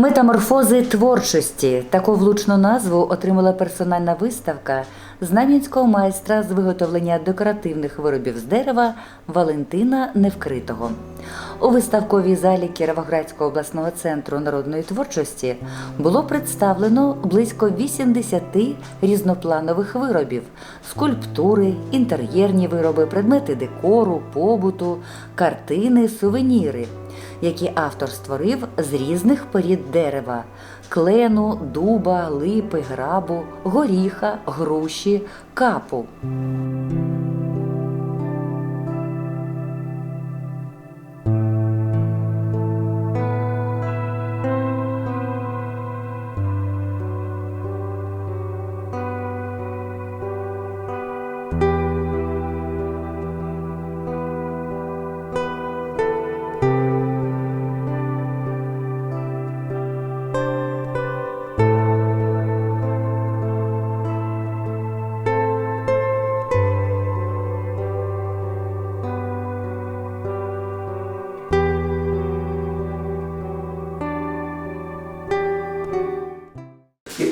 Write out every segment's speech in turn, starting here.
Метаморфози творчості таку влучну назву отримала персональна виставка знам'янського майстра з виготовлення декоративних виробів з дерева Валентина Невкритого. У виставковій залі Кіровоградського обласного центру народної творчості було представлено близько 80 різнопланових виробів: скульптури, інтер'єрні вироби, предмети декору, побуту, картини, сувеніри які автор створив з різних порід дерева: клену, дуба, липи, грабу, горіха, груші, капу.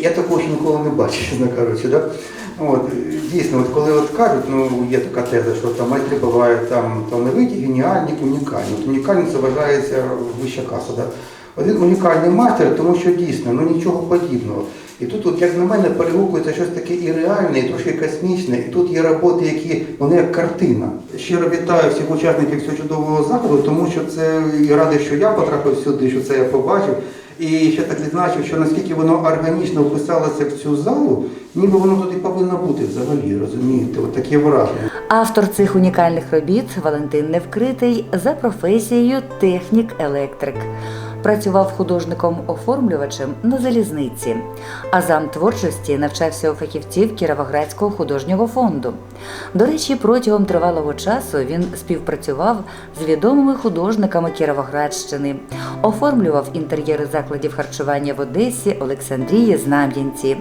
Я, такого ще ніколи не бачив, чесно кажучи. Да? От, дійсно, от коли от кажуть, ну є така теза, що там майстри бувають там талановиті, геніальні, унікальні. От унікальні це вважається вища каса. Да? Один унікальний майстер, тому що дійсно ну нічого подібного. І тут, от, як на мене, перегукується щось таке і реальне, і трошки космічне, і тут є роботи, які вони як картина. Щиро вітаю всіх учасників цього чудового заходу, тому що це і радий, що я потрапив сюди, що це я побачив. І ще так відзначив, що наскільки воно органічно вписалося в цю залу, ніби воно тут і повинно бути взагалі, розумієте, от таке враження. Автор цих унікальних робіт Валентин Невкритий за професією технік-електрик. Працював художником-оформлювачем на залізниці, а зам творчості навчався у фахівців Кіровоградського художнього фонду. До речі, протягом тривалого часу він співпрацював з відомими художниками Кіровоградщини, оформлював інтер'єри закладів харчування в Одесі, Олександрії, Знам'янці,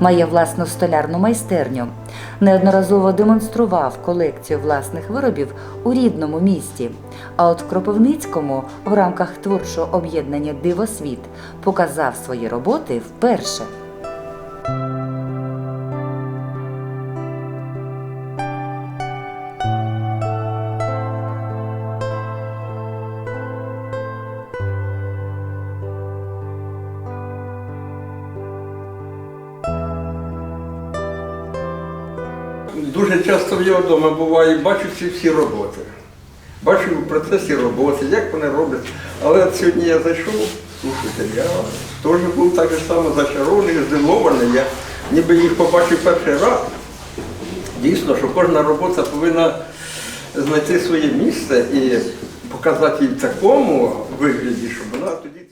має власну столярну майстерню. Неодноразово демонстрував колекцію власних виробів у рідному місті. А от в Кропивницькому в рамках творчого об'єднання Дивосвіт показав свої роботи вперше. Дуже часто в його вдома буває, бачу ці всі роботи. Бачу в процесі роботи, як вони роблять. Але сьогодні я зайшов, слухайте, я теж був так само зачарований, здивований. Я ніби їх побачив перший раз. Дійсно, що кожна робота повинна знайти своє місце і показати її в такому вигляді, щоб вона тоді.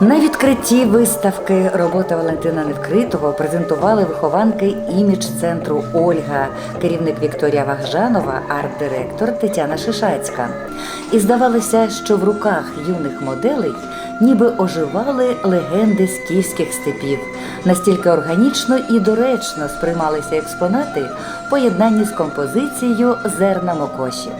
На відкритті виставки робота Валентина Невкритого презентували вихованки імідж центру Ольга, керівник Вікторія Вахжанова, арт-директор Тетяна Шишацька. І здавалося, що в руках юних моделей ніби оживали легенди скіфських степів. Настільки органічно і доречно сприймалися експонати в поєднанні з композицією Зерна Мокоші.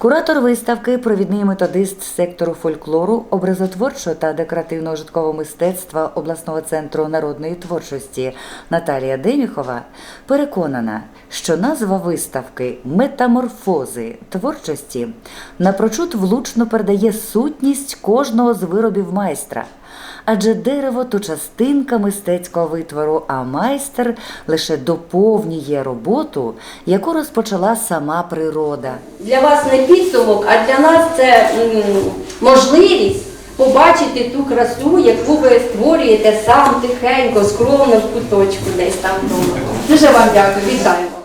Куратор виставки, провідний методист сектору фольклору, образотворчого та декоративного житкового мистецтва обласного центру народної творчості Наталія Деміхова переконана, що назва виставки Метаморфози творчості напрочуд влучно передає сутність кожного з виробів майстра. Адже дерево то частинка мистецького витвору, а майстер лише доповнює роботу, яку розпочала сама природа. Для вас не підсумок, а для нас це можливість побачити ту красу, яку ви створюєте сам тихенько, скромно в куточку десь там вдома. Дуже вам дякую, вітаємо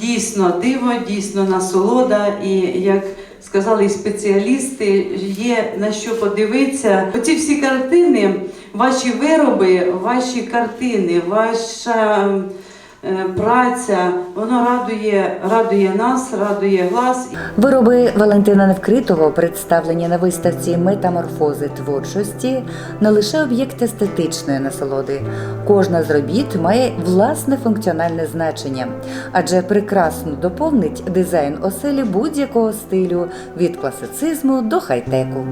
Дійсно диво, дійсно насолода, і як сказали спеціалісти, є на що подивитися. Оці всі картини, ваші вироби, ваші картини, ваша праця, воно радує, радує нас, радує глаз. Вироби Валентина Невкритого, представлені на виставці Метаморфози творчості, не лише об'єкт естетичної насолоди. Кожна з робіт має власне функціональне значення, адже прекрасно доповнить дизайн оселі будь-якого стилю від класицизму до хай-теку.